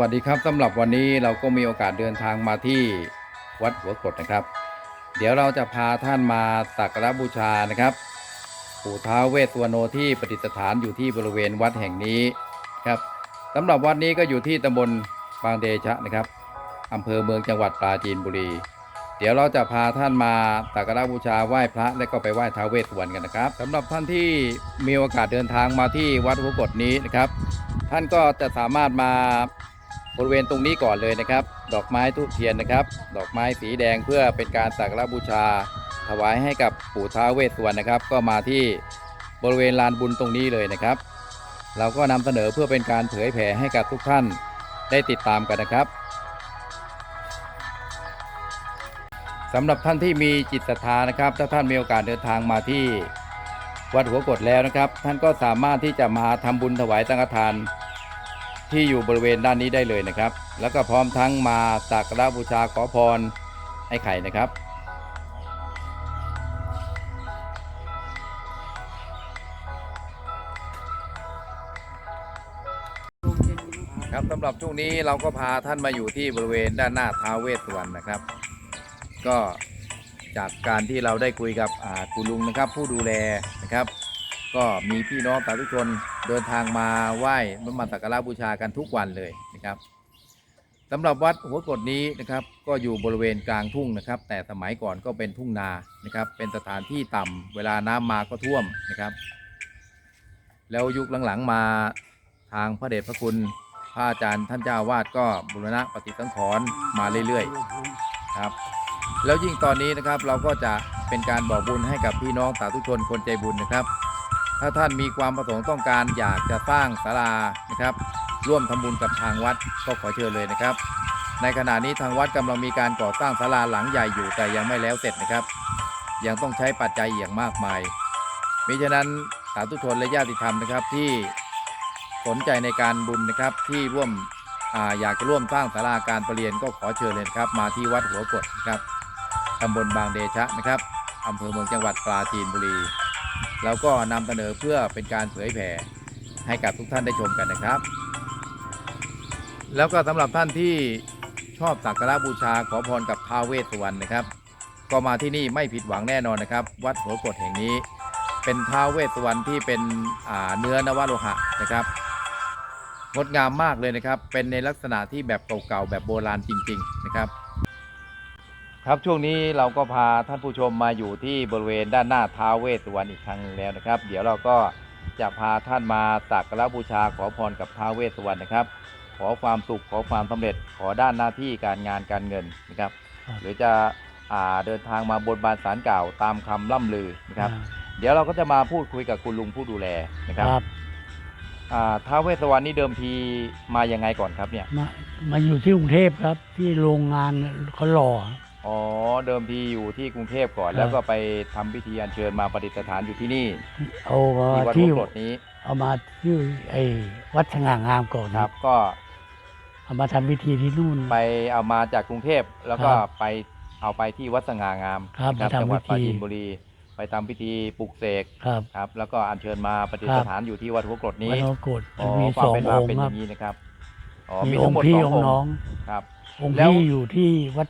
วัสดีครับสำหรับวันนี้เราก็มีโอกาสเดินทางมาที่วัดหัวกดนะครับ เดี๋ยวเราจะพาท่านมาสักการะบูชานะครับปู่ท้าเวสสวรรณโนที่ประดิษฐานอยู่ที่บริเวณวัดแห่งนี้ครับสำหรับวัดนี้ก็อยู่ที่ตำบลบางเดชะนะครับอำเภอเมืองจังหวัดปราจีนบุรี เดี๋ยวเราจะพาท่านมาสักการะบูชาไหว้พระและก็ไปไหว้ท้าเวสสวรรณกันนะครับสำหรับท่านที่มีโอกาสเดินทางมาที่วัดหัวกดนี้นะครับ ท่านก็จะสามารถมา บริเวณตรงนี้ก่อนเลยนะครับ ดอกไม้ทูบเทียนนะครับ ดอกไม้สีแดงเพื่อเป็นการสักการะบูชา ถวายให้กับปู่ท้าเวสสวรรณนะครับ ก็มาที่บริเวณลานบุญตรงนี้เลยนะครับ เราก็นำเสนอเพื่อเป็นการเผยแผ่ให้กับทุกท่านได้ติดตามกันนะครับสำหรับท่านที่มีจิตศรัทธานะครับ ถ้าท่านมีโอกาสเดินทางมาที่วัดหัวกดแล้วนะครับ ท่านก็สามารถที่จะมาทำบุญถวายสังฆทาน ที่อยู่บริเวณด้านนี้ได้เลยนะครับ แล้วก็พร้อมทั้งมาสักการะบูชาขอพรให้ไข่นะครับ ครับสำหรับช่วงนี้เราก็พาท่านมาอยู่ที่บริเวณด้านหน้าท้าเวสสวรรณนะครับ ก็จากการที่เราได้คุยกับคุณลุงนะครับ ผู้ดูแลนะครับ ก็มีพี่น้องสาธุชน เดินทางมาไหว้มาสักการะบูชากันทุกวันเลยนะครับสำหรับวัดหัวกดนี้นะครับ ก็อยู่บริเวณกลางทุ่งนะครับ แต่สมัยก่อนก็เป็นทุ่งนานะครับ เป็นสถานที่ต่ำเวลาน้ำมาก็ท่วมนะครับ แล้วยุคหลังๆมาทางพระเดชพระคุณพระอาจารย์ท่านเจ้าวาดก็บุรณะปฏิสังขรณ์มาเรื่อยๆครับ แล้วยิ่งตอนนี้นะครับเราก็จะเป็นการบอกบุญให้กับพี่น้องสาธุชนคนใจบุญนะครับ ถ้าท่านมีความประสงค์ต้องการอยากจะสร้างศาลานะครับ ร่วมทำบุญกับทางวัดก็ขอเชิญเลยนะครับ ในขณะนี้ทางวัดกำลังมีการก่อสร้างศาลาหลังใหญ่อยู่แต่ยังไม่แล้วเสร็จนะครับ ยังต้องใช้ปัจจัยอย่างมากมายมิฉะนั้นสาธุชนและญาติธรรมนะครับที่สนใจในการบุญนะครับที่ร่วมออยากจะร่วมสร้างศาลาการประเรียนก็ขอเชิญเลยครับ มาที่วัดหัวกดนะครับตำบลบางเดชะนะครับอำเภอเมืองจังหวัดปราจีนบุรี แล้วก็นำเสนอเพื่อเป็นการเผยแผ่ให้กับทุกท่านได้ชมกันนะครับ แล้วก็สำหรับท่านที่ชอบสักการะบูชาขอพรกับท้าเวสสุวรรณนะครับ ก็มาที่นี่ไม่ผิดหวังแน่นอนนะครับ วัดหัวกดแห่งนี้ เป็นท้าเวสสุวรรณที่เป็นเนื้อนวโลหะนะครับงดงามมากเลยนะครับ เป็นในลักษณะที่แบบเก่าๆแบบโบราณจริง ๆ นะครับ ครับช่วงนี้เราก็พาท่านผู้ชมมาอยู่ที่บริเวณด้านหน้าท้าเวสสุวรรณอีกครั้งแล้วนะครับ เดี๋ยวเราก็จะพาท่านมาสักการะบูชาขอพรกับท้าเวสสุวรรณนะครับ ขอความสุขขอความสำเร็จขอด้านหน้าที่การงานการเงินนะครับ หรือจะอ่าเดินทางมาบนบานสารกล่าวตามคำล่ำลือนะครับ เดี๋ยวเราก็จะมาพูดคุยกับคุณลุงผู้ดูแลนะครับอ่าท้าเวสสุวรรณนี่เดิมทีมายังไงก่อนครับเนี่ยมามาอยู่ที่กรุงเทพครับที่โรงงานเขาหล่อ อ๋อเดิมทีอยู่ที่กรุงเทพก่อนครับแล้วก็ไปทำพิธีอัญเชิญมาประดิษฐานอยู่ที่นี่เอามาที่วัดที่หัวกรดนี้เอามาที่ไอ้วัดสง่างามก่อนครับ ก็เอามาทำพิธีที่นู่น ไปเอามาจากกรุงเทพแล้วก็ครับไปเอาไปที่วัดสง่างามครับนะมาทำจังหวัดปราพิธีจีนบุรี ไปทำพิธีปลุกเสกครับ ครับ แล้วก็อัญเชิญมาประดิษฐานอยู่ที่วัดหัวกรดนี้วัดโนโกดอ๋อมีความสองเป็นอมางค์เป็นคอรับย่างนี้นะครับอ๋อมีมีอทั้งงหมดค์พี่สอองงค์น้อง ครับ องค์แล้ว พี่อยู่ที่วัด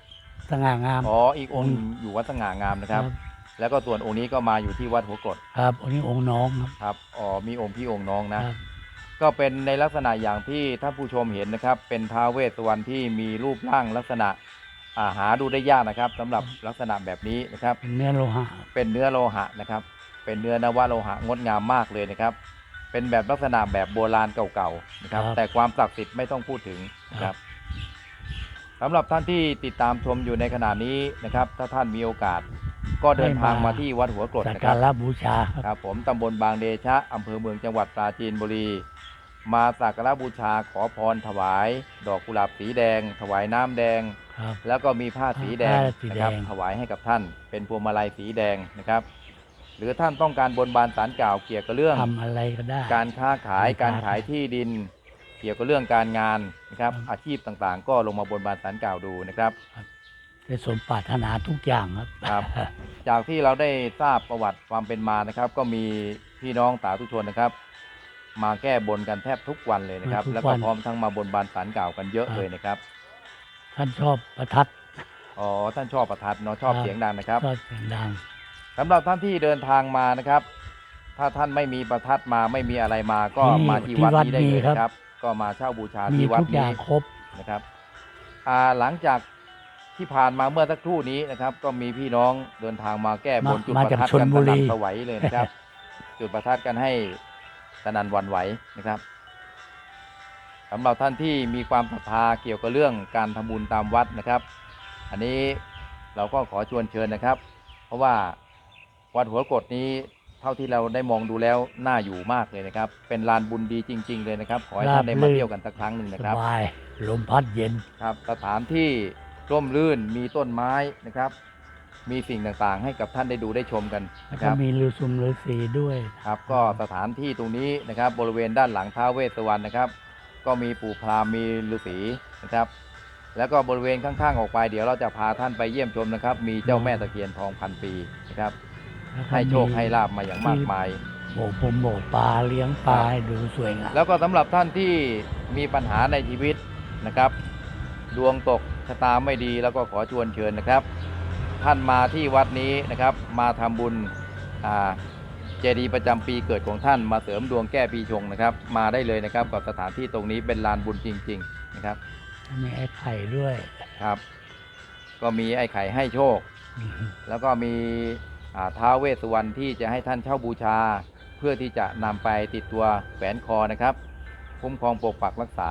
สง่างาม อ๋ออีกองค์อยู่วัดสง่างามนะครับ แล้วก็ส่วนองค์นี้ก็มาอยู่ที่วัดหัวกรดครับองค์นี้องค์น้องครับครับอ๋อมีองค์พี่องค์น้องคนะรับก็เป็นในลักษณะอย่างที่ท่านผู้ชมเห็นนะครับ เป็นท้าวเวสสวรรณที่มีรูปร่างลักษณะอ่าหาดูได้ยากนะครับสำหรับลักษณะแบบนี้นะครับ เป็นเนื้อโลหะ เป็นเนื้อโลหะนะครับ เป็นเนื้อนวโลหะงดงามมากเลยนะครับ เป็นแบบลักษณะแบบโบราณเก่าๆนะครับ แต่ความศักดิ์สิทธิ์ไม่ต้องพูดถึงนะครับ สำหรับท่านที่ติดตามชมอยู่ในขณะนี้นะครับ ถ้าท่านมีโอกาสก็เดินทางมาที่วัดหัวกรดสักนะครักาบระบูชาครับ ครับผมตำบลบางเดชะ อำเภอเมืองจังหวัดปราจีนบุรี มาสักการะบูชาขอพรถวาย ดอกกุหลาบสีแดง ถวายน้ำแดง ครับ แล้วก็มีผ้าสีแดงผ้าสีแดง นะครับถวายให้กับท่าน เป็นพวงมาลัยสีแดงนะครับ หรือท่านต้องการบนบานสารกล่าวเกี่ยวกับเรื่อง ทำอะไรก็ได้ การค้าขายการการค้าขายที่ดิน เกี่ยวกับเรื่องการงานนะครับครับ อาชีพต่างๆ ก็ลงมาบนบานสารกล่าวดูนะครับได้สมปรารถนาทุกอย่างครับครับ จากที่เราได้ทราบประวัติความเป็นมานะครับ ก็มีพี่น้องสาธุชนนะครับ มาแก้บนกันแทบทุกวันเลยนะครับ ทุกวัน แล้วก็พร้อมทั้งมาบนบานสารกล่าวกันเยอะเลยนะครับท่านชอบประทัด อ๋อท่านชอบประทัดเนาะชอบครับ เสียงดังนะครับ ชอบเสียงดัง สำหรับท่านที่เดินทางมานะครับ ถ้าท่านไม่มีประทัดมาไม่มีอะไรมาก็ที่มาที่ที่วัดวัดนี้ได้เลยมีครับ นะครับ ก็มาเช่าบูชามีที่วัดทุกอย่านี้งครบ นะครับอ่าหลังจากที่ผ่านมาเมื่อสักครู่นี้นะครับ ก็มีพี่น้องเดินทางมาแก้บนมาจุดมาประจากทัดชลกันบุสรี นั่นสวัยเลยนะครับ จุดประทัดกันให้สนันหวันไหวนะครับสำหรับท่านที่มีความศรัทธาเกี่ยวกับเรื่องการทำบุญตามวัดนะครับ อันนี้เราก็ขอชวนเชิญนะครับ เพราะว่าวัดหัวกดนี้เท่าที่เราได้มองดูแล้วน่าอยู่มากเลยนะครับ เป็นลานบุญดีจริง ๆ เลยนะครับ ขอให้ท่านได้มาราบรื่นเที่ยวกันสักครั้งหนึ่งสนะครับบายลมพัดเย็นครับสถานที่ร่มรื่นมีต้นไม้นะครับ มีสิ่งต่างๆ ให้กับท่านได้ดูได้ชมกันแล้วนะคก็รับมีฤาษุมฤาษีด้วยครับก็สถานที่ตรงนี้นะครับ บริเวณด้านหลังท้าวเวสสวรรณนะครับ ก็มีปู่พราหมณ์มีฤาษีนะครับแล้วก็บริเวณข้างๆออกไปเดี๋ยวเราจะพาท่านไปเยี่ยมชมนะครับ มีเจ้าแม่ตะเคียนทองพันปีนะครับ แล้วก็ให้โชคมีให้ลาบมาอย่างมากมายโบกผมโบกปลาเลี้ยงปลาให้ดูสวยงามแล้วก็สำหรับท่านที่มีปัญหาในชีวิตนะครับ ดวงตกชะตาไม่ดีแล้วก็ขอชวนเชิญนะครับ ท่านมาที่วัดนี้นะครับ มาทำบุญอ่าเจดีย์ประจำปีเกิดของท่านมาเสริมดวงแก้ปีชงนะครับ มาได้เลยนะครับกับสถานที่ตรงนี้เป็นลานบุญจริง ๆ นะครับ มีไอ้ไข่ด้วย ครับ ก็มีไอ้ไข่ให้โชค แล้วก็มีอ่า ท้าวเวสสุวรรณที่จะให้ท่านเช่าบูชา เพื่อที่จะนำไปติดตัวแฝนคอนะครับคุ้มครองปกปักรักษา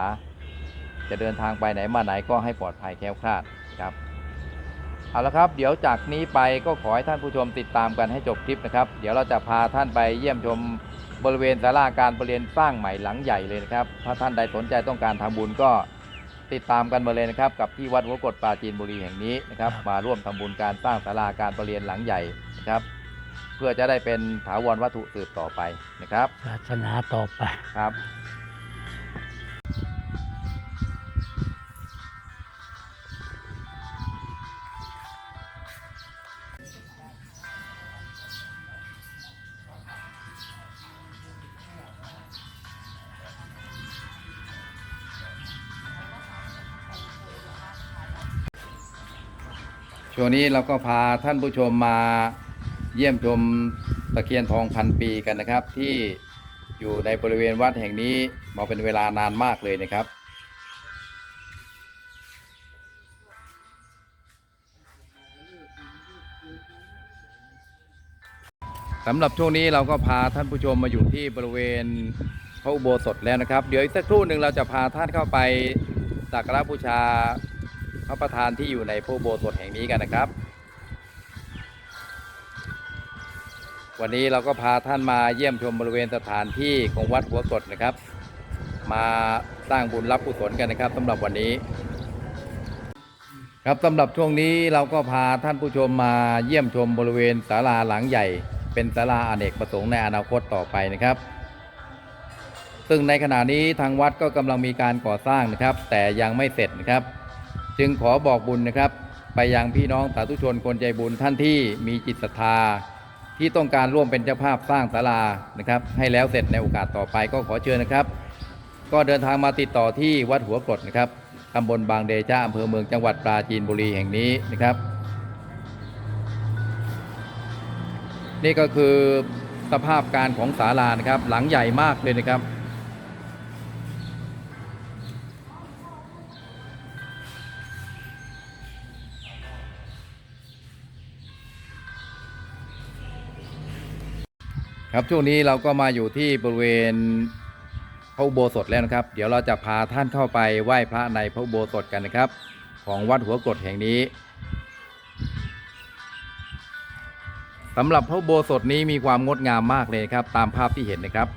จะเดินทางไปไหนมาไหนก็ให้ปลอดภัยแคล้วคลาดครับเอาละครับ เดี๋ยวจากนี้ไปก็ขอให้ท่านผู้ชมติดตามกันให้จบคลิปนะครับ เดี๋ยวเราจะพาท่านไปเยี่ยมชมบริเวณศาลาการประเรียนสร้างใหม่หลังใหญ่เลยนะครับ ถ้าท่านใดสนใจต้องการทำบุญก็ ติดตามกันมาเลยนะครับ กับที่วัดหัวกดปราจีนบุรีแห่งนี้นะครับครับมาร่วมทำบุญการสร้างศาลาการประเรียนหลังใหญ่นะครับ เพื่อจะได้เป็นถาวรวัตถุสืบต่อไปนะครับศาสนาต่อไปครับ วนี้เราก็พาท่านผู้ชมมาเยี่ยมชมตะเคียนทองพันปีกันนะครับ ที่อยู่ในบริเวณวัดแห่งนี้มาเป็นเวลานานมากเลยนะครับ สำหรับช่วงนี้เราก็พาท่านผู้ชมมาอยู่ที่บริเวณพระอุโบสถแล้วนะครับ เดี๋ยวอีกสักครู่หนึ่งเราจะพาท่านเข้าไปสักการะบูชา พระประธานที่อยู่ในพระโบสถ์แห่งนี้กันนะครับ วันนี้เราก็พาท่านมาเยี่ยมชมบริเวณสถานที่ของวัดหัวกดนะครับ มาสร้างบุญรับกุศลกันนะครับสำหรับวันนี้ ครับสำหรับช่วงนี้เราก็พาท่านผู้ชมมาเยี่ยมชมบริเวณศาลาหลังใหญ่ เป็นศาลาอเนกประสงค์ในอนาคตต่อไปนะครับซึ่งในขณะนี้ทางวัดก็กำลังมีการก่อสร้างนะครับ แต่ยังไม่เสร็จนะครับ จึงขอบอกบุญนะครับ ไปยังพี่น้องสาธุชนคนใจบุญท่านที่มีจิตศรัทธา ที่ต้องการร่วมเป็นเจ้าภาพสร้างศาลานะครับ ให้แล้วเสร็จในโอกาสต่อไปก็ขอเชิญนะครับ ก็เดินทางมาติดต่อที่วัดหัวกรดนะครับตำบลบางเดชะอำเภอเมืองจังหวัดปราจีนบุรีแห่งนี้นะครับ นี่ก็คือสภาพการของศาลานะครับ หลังใหญ่มากเลยนะครับ ครับช่วงนี้เราก็มาอยู่ที่บริเวณพระอุโบสถแล้วนะครับ เดี๋ยวเราจะพาท่านเข้าไปไหว้พระในพระอุโบสถกันนะครับ ของวัดหัวกรดแห่งนี้สำหรับพระอุโบสถนี้มีความงดงามมากเลยครับ ตามภาพที่เห็นนะครับ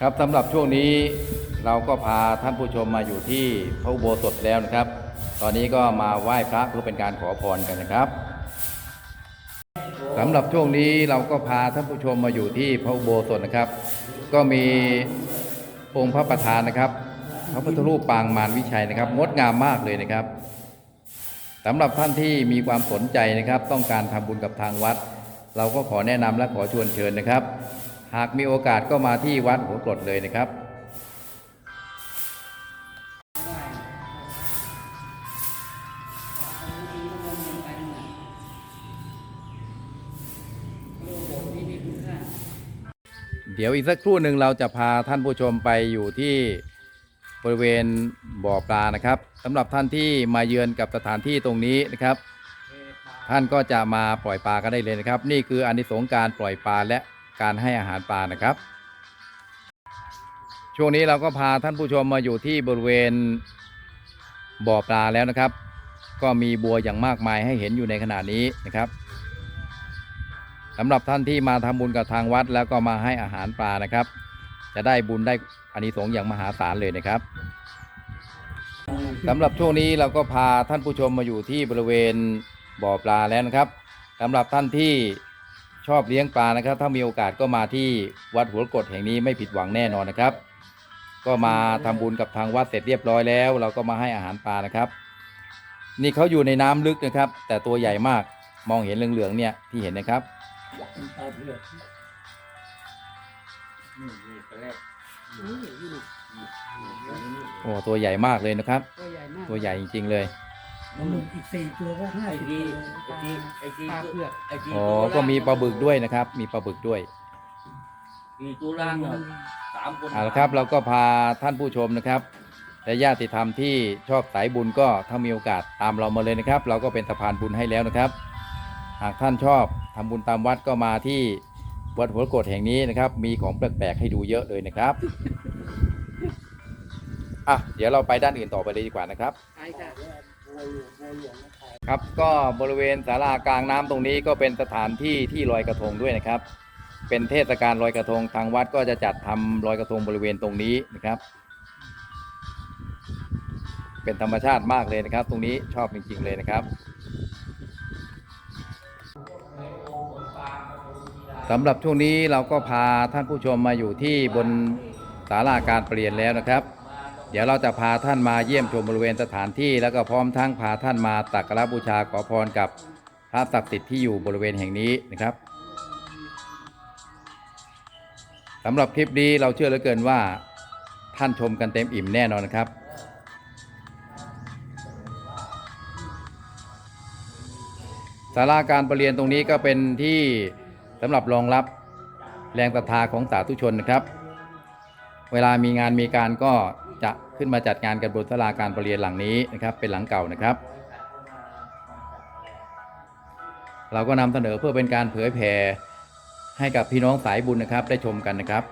ครับสำหรับช่วงนี้เราก็พาท่านผู้ชมมาอยู่ที่พระอุโบสถแล้วนะครับ ตอนนี้ก็มาไหว้พระเพื่อเป็นการขอพรกันนะครับ สำหรับช่วงนี้เราก็พาท่านผู้ชมมาอยู่ที่พระอุโบสถนะครับ ก็มีองค์พระประธานนะครับ พระพุทธรูปปางมารวิชัยนะครับ งดงามมากเลยนะครับสำหรับท่านที่มีความสนใจนะครับ ต้องการทำบุญกับทางวัด เราก็ขอแนะนำและขอชวนเชิญนะครับ หากมีโอกาสก็มาที่วัดหัวกรดเลยนะครับ เดี๋ยวอีกสักครู่หนึ่งเราจะพาท่านผู้ชมไปอยู่ที่บริเวณบ่อปลานะครับสำหรับท่านที่มาเยือนกับสถานที่ตรงนี้นะครับ ท่านก็จะมาปล่อยปลากันได้เลยนะครับ นี่คืออานิสงส์การปล่อยปลาและการให้อาหารปลานะครับ ช่วงนี้เราก็พาท่านผู้ชมมาอยู่ที่บริเวณบ่อปลาแล้วนะครับ ก็มีบัวอย่างมากมายให้เห็นอยู่ในขณะนี้นะครับ สำหรับท่านที่มาทำบุญกับทางวัด แล้วก็มาให้อาหารปลานะครับ จะได้บุญได้อานิสงส์อย่างมหาศาลเลยนะครับสำหรับช่วงนี้เราก็พาท่านผู้ชมมาอยู่ที่บริเวณบ่อปลาแล้วนะครับสำหรับท่านที่ชอบเลี้ยงปลานะครับ ถ้ามีโอกาสก็มาที่วัดหัวกดแห่งนี้ไม่ผิดหวังแน่นอนนะครับ ก็มาทำบุญกับทางวัดเสร็จเรียบร้อยแล้ว เราก็มาให้อาหารปลานะครับ นี่เขาอยู่ในน้ำลึกนะครับ แต่ตัวใหญ่มากมองเห็นเหลืองๆเนี่ยที่เห็นนะครับ ปลาเผือกโอ้ตัวใหญ่มากเลยนะครับ ตัวใหญ่มากตัวใหญ่จริงๆเลยปลาหมึกอีกสี่ตัวก็ห้าไอ้สิบที่กิโลไอ้ที่ไอ้ที่ปลาเผือกไอ้ที่อ๋อตัวก็มีปลาบึกล่งด้วยนะครับ มีปลาบึกด้วยมีตัวล่างอะสามคนเอาละครับ เราก็พาท่านผู้ชมนะครับและญาติธรรมที่ชอบสายบุญก็ถ้ามีโอกาสตามเรามาเลยนะครับ เราก็เป็นสะพานบุญให้แล้วนะครับ หากท่านชอบทำบุญตามวัดก็มาที่วัดหัวโกดแห่งนี้นะครับ มีของแปลกๆให้ดูเยอะเลยนะครับอะเดี๋ยวเราไปด้านอื่นต่อไปเลยดีกว่านะครับใช่ค่ะครับก็บริเวณศาลากลางน้ำตรงนี้ก็เป็นสถานที่ที่ลอยกระทงด้วยนะครับ เป็นเทศกาลลอยกระทงทางวัดก็จะจัดทำลอยกระทงบริเวณตรงนี้นะครับ เป็นธรรมชาติมากเลยนะครับ ตรงนี้ชอบจริงๆเลยนะครับ สำหรับช่วงนี้เราก็พาท่านผู้ชมมาอยู่ที่บนศาลาการเปลี่ยนแล้วนะครับ เดี๋ยวเราจะพาท่านมาเยี่ยมชมบริเวณสถานที่ แล้วก็พร้อมทั้งพาท่านมาตักการบูชาขอพรกับพระศักดิ์สิทธิ์ที่อยู่บริเวณแห่งนี้นะครับสำหรับคลิปนี้เราเชื่อเหลือเกินว่าท่านชมกันเต็มอิ่มแน่นอนนะครับ ศาลาการประเรียนตรงนี้ก็เป็นที่ สำหรับรองรับแรงศรัทธาของสาธุชนนะครับ เวลามีงานมีการก็จะขึ้นมาจัดงานกันบนศาลาการประเรียนหลังนี้นะครับ เป็นหลังเก่านะครับ เราก็นำเสนอเพื่อเป็นการเผยแผ่ให้กับพี่น้องสายบุญนะครับ ได้ชมกันนะครับ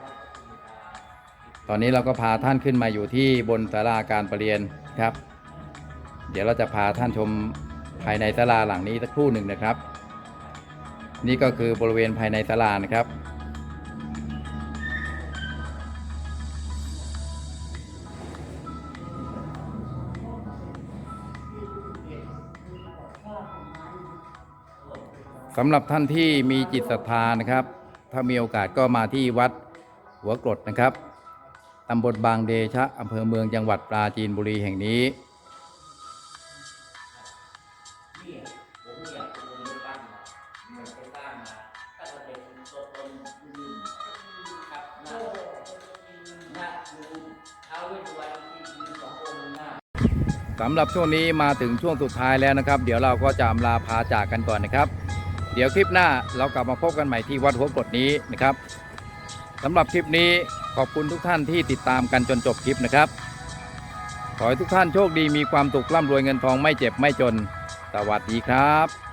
ตอนนี้เราก็พาท่านขึ้นมาอยู่ที่บนศาลาการประเรียนครับ เดี๋ยวเราจะพาท่านชมภายในศาลาหลังนี้สักครู่หนึ่งนะครับ นี่ก็คือบริเวณภายในศาลานะครับ สำหรับท่านที่มีจิตศรัทธานะครับ ถ้ามีโอกาสก็มาที่วัดหัวกรดนะครับตำบลบางเดชะอำเภอเมืองจังหวัดปราจีนบุรีแห่งนี้ สำหรับช่วงนี้มาถึงช่วงสุดท้ายแล้วนะครับ เดี๋ยวเราก็จะอำลาพาจากกันก่อนนะครับ เดี๋ยวคลิปหน้าเรากลับมาพบกันใหม่ที่วัดหัวกดนี้นะครับสำหรับคลิปนี้ขอบคุณทุกท่านที่ติดตามกันจนจบคลิปนะครับ ขอให้ทุกท่านโชคดีมีความสุขร่ำรวยเงินทองไม่เจ็บไม่จน สวัสดีครับ